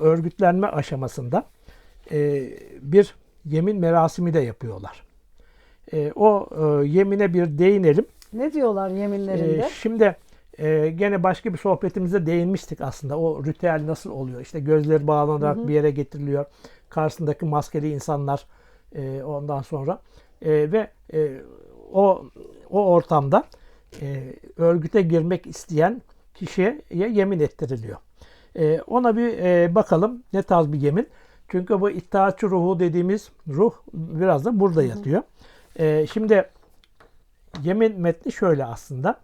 örgütlenme aşamasında e, bir yemin merasimi de yapıyorlar. E, o e, yemine bir değinelim. Ne diyorlar yeminlerinde? Şimdi e, gene başka bir sohbetimizde değinmiştik aslında. O ritüel nasıl oluyor? İşte gözleri bağlanarak bir yere getiriliyor. Karşısındaki maskeli insanlar e, ondan sonra E, ve e, o o ortamda e, örgüte girmek isteyen kişiye yemin ettiriliyor. E, ona bir e, bakalım ne tarz bir yemin. Çünkü bu iddiaçı ruhu dediğimiz ruh biraz da burada yatıyor. E, şimdi yemin metni şöyle aslında.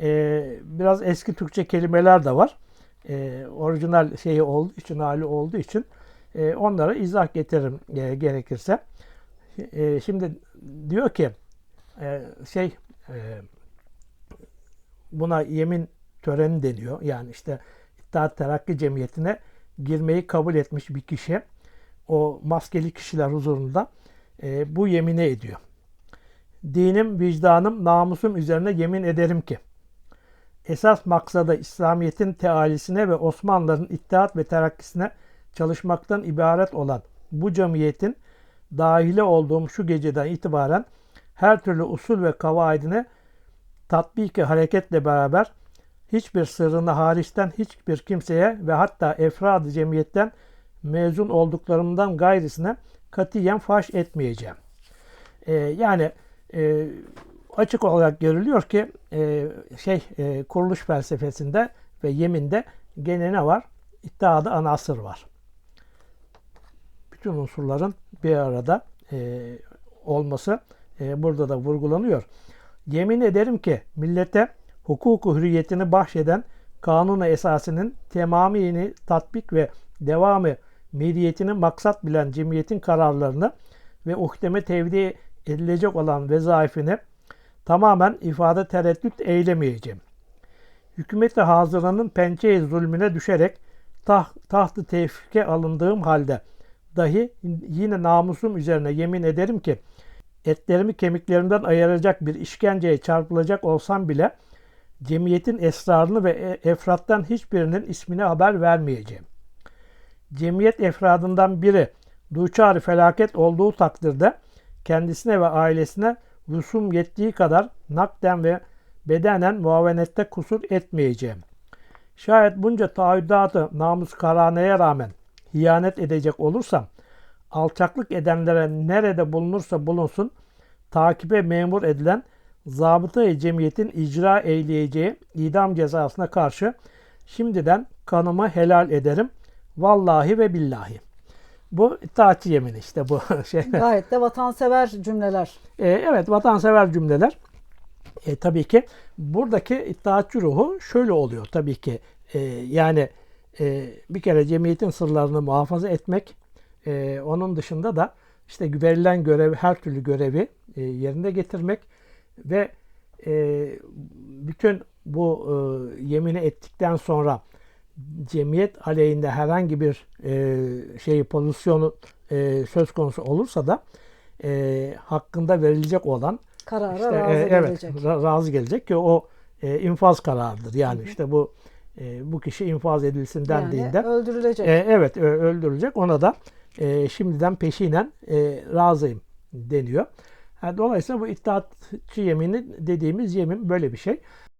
Ee, biraz eski Türkçe kelimeler de var. Ee, orijinal şeyi olduğu için, hali olduğu için e, onlara izah getiririm e, gerekirse. E, şimdi diyor ki e, şey e, buna yemin töreni deniyor. Yani işte İttihat Terakki Cemiyeti'ne girmeyi kabul etmiş bir kişi o maskeli kişiler huzurunda e, bu yemini ediyor. Dinim, vicdanım, namusum üzerine yemin ederim ki esas maksadı İslamiyet'in tealisine ve Osmanlıların ittihat ve terakkisine çalışmaktan ibaret olan bu cemiyetin dahile olduğum şu geceden itibaren her türlü usul ve kavaidine tatbiki hareketle beraber hiçbir sırrını hariçten hiçbir kimseye ve hatta efrad-ı cemiyetten mezun olduklarımdan gayrisine katiyen faş etmeyeceğim. Ee, yani e, açık olarak görülüyor ki e, şey e, kuruluş felsefesinde ve yeminde gene ne var? İttihadı anasır var. Bütün unsurların bir arada e, olması e, burada da vurgulanıyor. Yemin ederim ki millete hukuku hürriyetini bahşeden kanunu esasının temamini tatbik ve devamı milliyetini maksat bilen cemiyetin kararlarını ve uhdeme tevdi edilecek olan vezaifini tamamen ifade tereddüt eylemeyeceğim. Hükümeti pençe zulmüne düşerek taht, tahtı tevfike alındığım halde dahi yine namusum üzerine yemin ederim ki etlerimi kemiklerimden ayıracak bir işkenceye çarpılacak olsam bile cemiyetin esrarını ve e- efrattan hiçbirinin ismini haber vermeyeceğim. Cemiyet efradından biri duçar felaket olduğu takdirde kendisine ve ailesine rusum yettiği kadar nakden ve bedenen muavenette kusur etmeyeceğim. Şayet bunca taahhüdatı namus karaneye rağmen hiyanet edecek olursam, alçaklık edenlere nerede bulunursa bulunsun, takibe memur edilen zabıta cemiyetin icra eyleyeceği idam cezasına karşı şimdiden kanımı helal ederim. Vallahi ve billahi. Bu itaatçı yemin işte bu şey. Gayet de vatansever cümleler. E, evet vatansever cümleler. E, tabii ki buradaki itaatçı ruhu şöyle oluyor tabii ki. E, yani e, bir kere cemiyetin sırlarını muhafaza etmek, e, onun dışında da işte verilen görev, her türlü görevi e, yerine getirmek ve e, bütün bu e, yemini ettikten sonra cemiyet aleyhinde herhangi bir e, şey pozisyonu e, söz konusu olursa da e, hakkında verilecek olan Karara işte, razı e, evet gelecek. ra- razı gelecek ki o e, infaz kararıdır. Yani işte bu e, bu kişi infaz edilsin dendiğinde Yani öldürülecek. e, evet öldürülecek. Ona da e, şimdiden peşinen e, razıyım deniyor. Ha, dolayısıyla bu iddiatçı yemini dediğimiz yemin böyle bir şey.